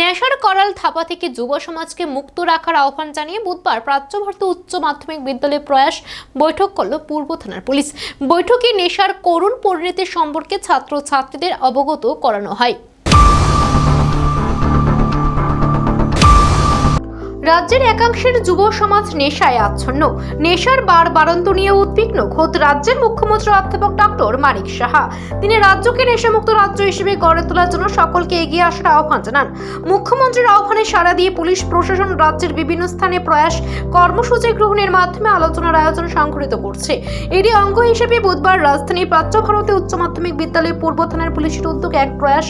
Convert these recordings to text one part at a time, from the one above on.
নেশার করাল থাপা থেকে যুব সমাজকে মুক্ত রাখার আহ্বান জানিয়ে বুধবার প্রাচ্য ভারত উচ্চ মাধ্যমিক বিদ্যালয়ে প্রয়াস বৈঠক করল পূর্ব থানার পুলিশ। বৈঠকে নেশার করুণ পরিণতি সম্পর্কে ছাত্র ছাত্রীদের অবগত করানো হয়। রাজ্যের একাংশের যুব সমাজ নেশায় আচ্ছন্ন। নেশার বার বারন্ত নিয়ে উদ্বিগ্ন খোদ রাজ্যের মুখ্যমন্ত্রী অধ্যাপক ডক্টর মানিক সাহা। তিনি রাজ্যকে নেশামুক্ত রাজ্য হিসেবে গড়ে তোলার জন্য সকলকে এগিয়ে আসার আহ্বান জানান। মুখ্যমন্ত্রীর আহ্বানে সাড়া দিয়ে পুলিশ, প্রশাসন, রাজ্যের বিভিন্ন স্থানে প্রয়াস, কর্মসূচি গ্রহণের মাধ্যমে আলোচনার আয়োজন সংঘটিত করছে। এরই অঙ্গ হিসেবে বুধবার রাজধানীর প্রাচ্য ভারতে উচ্চ মাধ্যমিক বিদ্যালয়ে পূর্ব থানার পুলিশের উদ্যোগে এক প্রয়াস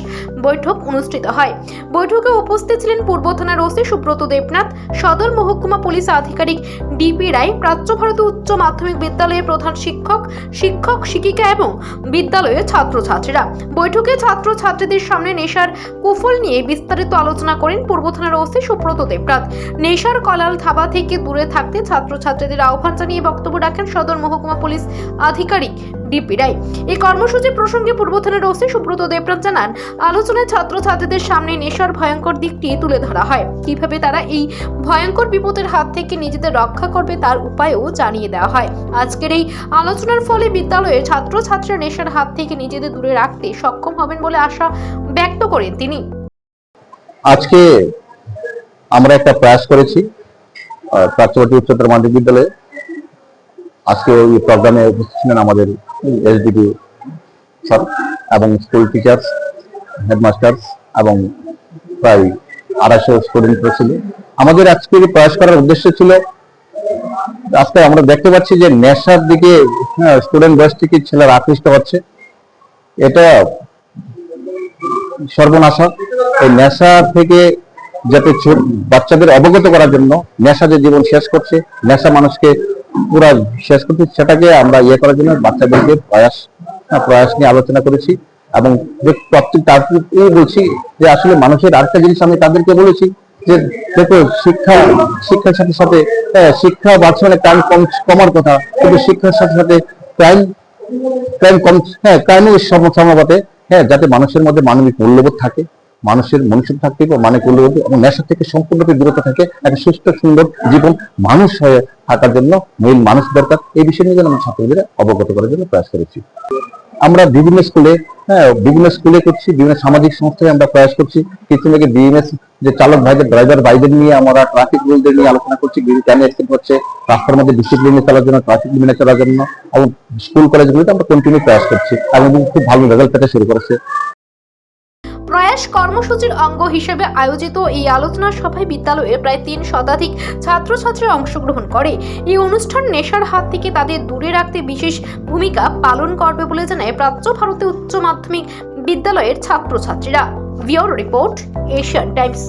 বৈঠক অনুষ্ঠিত হয়। বৈঠকে উপস্থিত ছিলেন পূর্ব থানার ওসি সুব্রত দেবনাথ, সদর মহকুমা পুলিশ আধিকারিক ডিপি রায় প্রাচ্য ভারত উচ্চ মাধ্যমিক বিদ্যালয়ের প্রধান শিক্ষক শিক্ষক শিক্ষিকা এবং বিদ্যালয়ের ছাত্রছাত্রীরা। বৈঠকে ছাত্র ছাত্রীদের সামনে নেশার কুফল নিয়ে বিস্তারিত আলোচনা করেন পূর্ব থানার ওসি সুব্রত দেবনাথ। নেশার কলাল থাবা থেকে দূরে থাকতে ছাত্রছাত্রীদের আহ্বান জানিয়ে বক্তব্য রাখেন সদর মহকুমা পুলিশ আধিকারিক ডিপি রায় এই কর্মসূচি প্রসঙ্গে পূর্ব থানার ওসি সুব্রত দেবনাথ জানান, আলোচনায় ছাত্রছাত্রীদের সামনে নেশার ভয়ঙ্কর দিকটি তুলে ধরা হয়। কীভাবে তারা এই ভয়ঙ্কর বিপদের হাত থেকে নিজেদের রক্ষা করবে তার উপায়ও জানিয়ে দেওয়া হয়। আজকের এই আলোচনার ফলে বিদ্যালয়ের ছাত্রছাত্রীরা নেশার হাত থেকে নিজেদের দূরে রাখতে সক্ষম হবেন বলে আশা ব্যক্ত করেন তিনি। আজকে আমরা একটা প্রয়াস করেছি প্রাচ্যবর্তী উচ্চতর মাধ্যমিক বিদ্যালয়ে। আজকে এই প্রোগ্রামে উপস্থিত ছিলেন আমাদের এসডিপি স্যার এবং স্কুল টিচার্স, হেডমাস্টার্স এবং প্রায় আড়াইশো স্টুডেন্টরা ছিল। আমাদের আজকে প্রয়াস করার উদ্দেশ্য ছিল, আজকে আমরা দেখতে পাচ্ছি যে নেশার দিকে স্টুডেন্ট বয়স থেকে ছেলেরা আকৃষ্ট হচ্ছে। এটা সর্বনাশা। এই নেশা থেকে যাতে বাচ্চাদের অবগত করার জন্য নেশা যে জীবন শেষ করছে নেশা মানুষকে পুরা শেষ করছে সেটাকে আমরা ইয়ে করার জন্য বাচ্চাদেরকে প্রয়াস প্রয়াস নিয়ে আলোচনা করেছি। এবং প্রত্যেক বলছি যে আসলে মানুষের আরেকটা জিনিস আমি তাদেরকে বলেছি যে দেখো শিক্ষা শিক্ষার সাথে সাথে হ্যাঁ, শিক্ষা বাড়ছে মানে ক্রাইম কমার কথা। কিন্তু শিক্ষার সাথে সাথে ক্রাইম ক্রাইম কম হ্যাঁ ক্রাইমের সমাপতে হ্যাঁ যাতে মানুষের মধ্যে মানবিক মূল্যবোধ থাকে। মানুষের মনুষ্য থাকতে মানবিক মূল্যবোধ এবং নেশা থেকে সম্পূর্ণরূপে দূরত থাকে একটা সুস্থ, সুন্দর জীবন মানুষ হয়ে থাকার জন্য মেইন মানুষ দরকার। এই বিষয় নিয়ে যেন আমরা ছাত্রদের অবগত করার জন্য প্রয়াস করেছি। আমরা বিভিন্ন স্কুলে হ্যাঁ বিভিন্ন স্কুলে করছি, বিভিন্ন সামাজিক সংস্থায় আমরা প্রয়াস করছি। কিছু আগে বিএমএস যে চালক ভাইদের ড্রাইভার ভাইদের নিয়ে আমরা ট্রাফিক রুলদের নিয়ে আলোচনা করছি কেন অ্যাক্সিডেন্ট হচ্ছে, রাস্তার মধ্যে ডিসিপ্লিনে চলার জন্য ট্রাফিক মেনে চলার জন্য, এবং স্কুল কলেজগুলোতে আমরা কন্টিনিউ প্রয়াস করছি। এবং খুব ভালো রেজাল্ট পেতে শুরু করেছে। প্রয়াস কর্মসূচির অঙ্গ হিসেবে আয়োজিত এই আলোচনা সভায় বিদ্যালয়ের প্রায় তিন শতাধিক ছাত্রছাত্রী অংশগ্রহণ করে। এই অনুষ্ঠান নেশার হাত থেকে তাদের দূরে রাখতে বিশেষ ভূমিকা পালন করবে বলে জানায় প্রাচ্য ভারতে উচ্চ মাধ্যমিক বিদ্যালয়ের ছাত্রছাত্রীরা। ভিওর রিপোর্ট, এশিয়ান টাইমস।